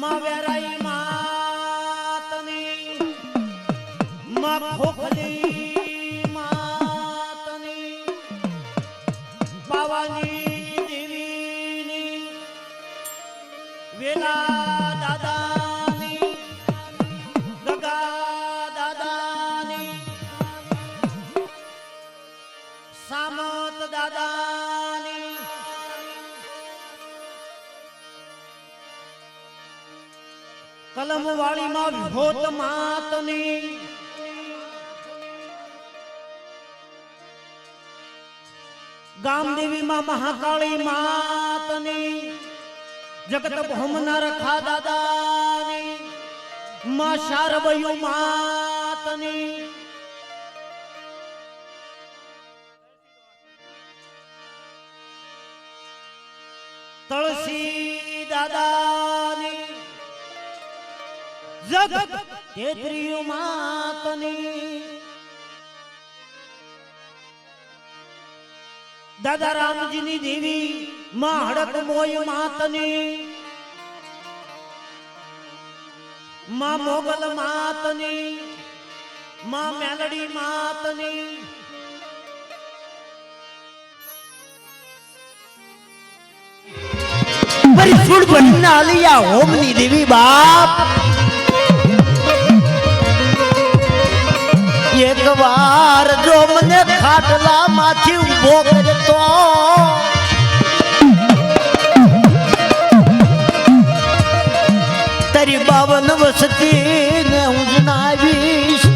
માં વેરાઈ માતની માં ખોખલી માતની પાવાની દેવીની વેલા કલમ વાળીમાં વિભોત માતની. ગામદેવીમાં મહાકાળી માતની. જગત ભોમના રખા દાદાની. માં શારબયુ માતની. તળસી દાદાની જગત તેત્રીયુ માતની દાદા રામજીની દેવી માં હડક મોય માતની. માં મોગલ માતની, માં મેલડી માતની. પરિસુડ બનીને આલિયા હોમની દેવી બાપ. એક જો મને ખાટલા માંથી ઊભો કરતો. તારી બાવન વસતી ને હું જણાવીશ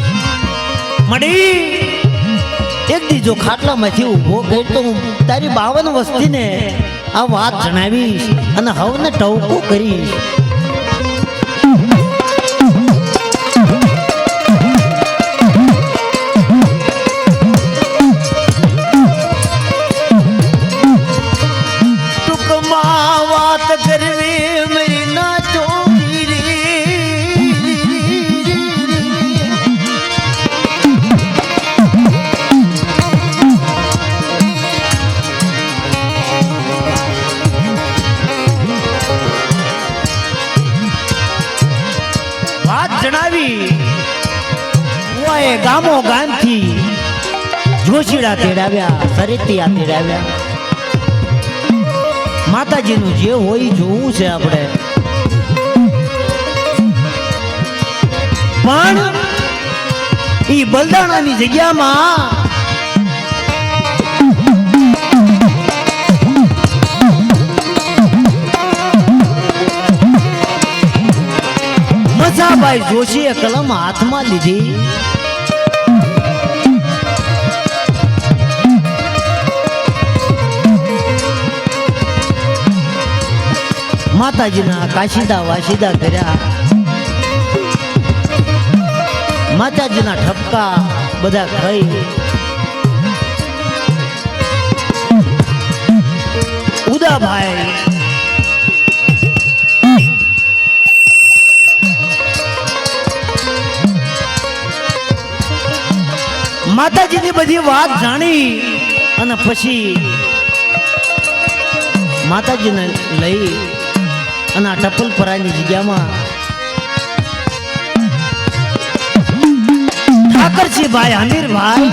મળી એક દીજો ખાટલામાંથી ઊભો કર્યો તો હું. તારી બાવન વસ્તીને આ વાત જણાવીશ અને હવને ટવકો કરીશ. ઓએ ગામો ગામથી જોશીડા તેડાવ્યા સરેતિયા તેડાવ્યા. માતાજીનું જે હોય જોવું છે આપણે. પણ ઈ બલદાણાની જગ્યામાં મજાભાઈ જોશીએ કલમ હાથમાં લીધી. માતાજીના કાશીદા વાસીદા કર્યા. માતાજીના ઠપકા બધા ખાઈ. ઉદાભાઈ. માતાજીની બધી વાત જાણી અને પછી માતાજીને લઈ અને આ ટપલપરાની જગ્યામાં ઠાકરજી ભાઈ હમીરભાઈ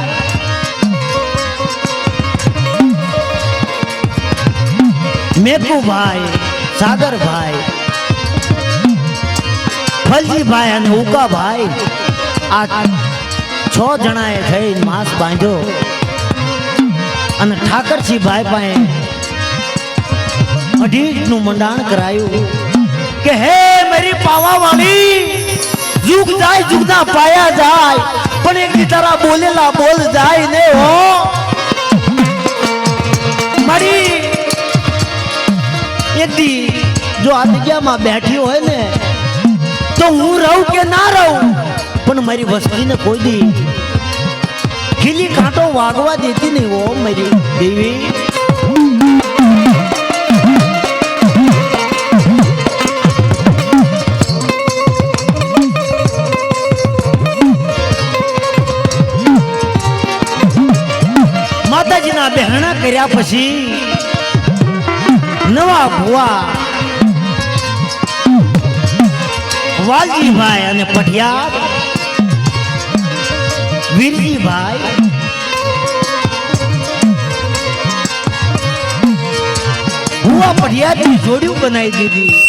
મેકુભાઈ સાગરભાઈ ફલજીભાઈ અને ઉકાભાઈ આ છ જણાએ થઈ માસ બાંધ્યો અને ઠાકરજી ભાઈ પાસે અઢીનું મંડાણ કરાયું. કે હે મારી પાવા વાળી જુગ જાય, જુગના પાયા જાય, પણ એક તારા બોલેલા બોલ જાય ને હો. મારી દી જો આ જગ્યામાં બેઠી હોય ને, તો હું રહું કે ના રહું? પણ મારી વસ્તીને કોઈ દી ખીલી કાંટો વાગવા દેતી નહીં હો, મારી દેવી. કર્યા પછી નવા ભુવા વાલજીભાઈ અને પઠિયાર વીરજીભાઈ ભુવા પઠિયારની જોડિયું બનાવી દીધી.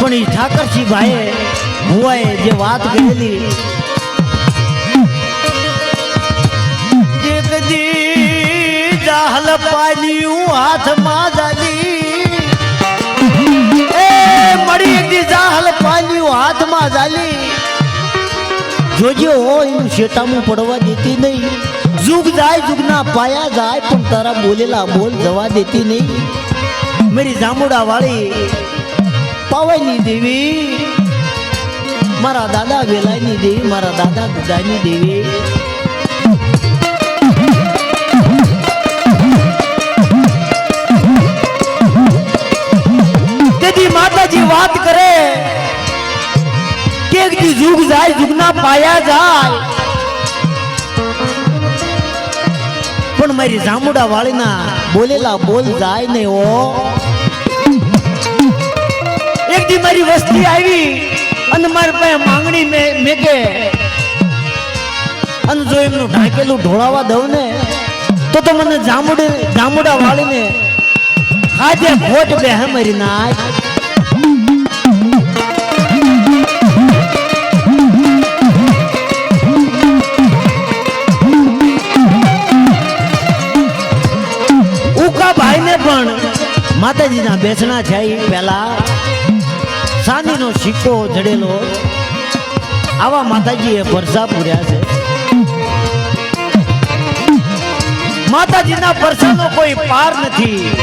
પણ એ ઠાકરસિંહ ભાઈએ ભુવાએ જે વાત કરેલી પાલ્યું હાથમાં જાલી. એ મળી દી જાહલ પાલ્યું હાથમાં જાલી. જોજો હો એનું શેટામું પડવા દેતી નહીં. જુગ જાય, જુગના પાયા જાય, પણ તારા બોલેલા બોલ જવા દેતી નહીં. મેરી જામુડા વાળી પાવાની દેવી, મારા દાદા વેલાની દેવી, મારા દાદા દુદાની દેવી. વાત કરે કે જુગ જાય, જુગના પાયા જાય. પણ મારી જામુડા વાળીના બોલેલા બોલ જાય ને ઓ. એક દી મારી વસ્તી આવી અને મારી પાસે માંગણી મે, મેકે. અને જો એમનું ઢાંકેલું ઢોળાવા દઉં ને, તો તો મને જામુડી જામુડા વાળીને ખાધે ખોટ બે મારી નાખ ઉકા ભાઈને પણ માતાજીના બેસણા જાય એ પહેલા. ચાંદીનો સિક્કો જડેલો. આવા માતાજીએ પરસા પૂર્યા છે. માતાજીના પરસાનો કોઈ પાર નથી.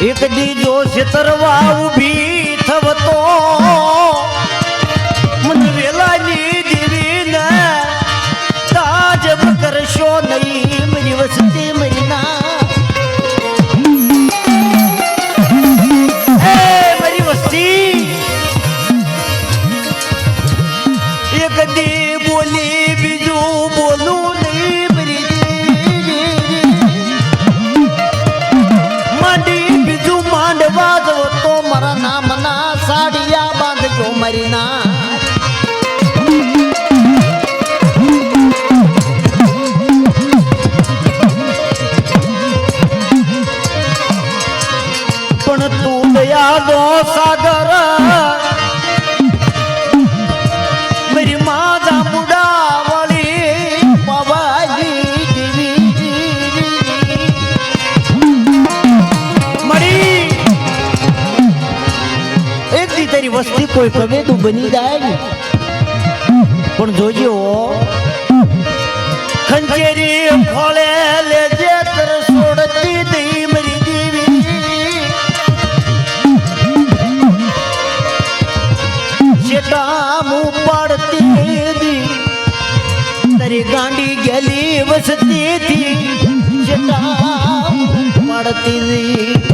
એક દીજો છેતરવા ઊભી થવતો તારી કવે તું બની જાય ને? પણ જોજો ખંજેરી ફોળે લેજે તર છોડતી દઈ મરી દેવી જેટામું પાડતી દી. તારી ગાંડી ગેલી વસતી થી જેટામું પાડતી દી.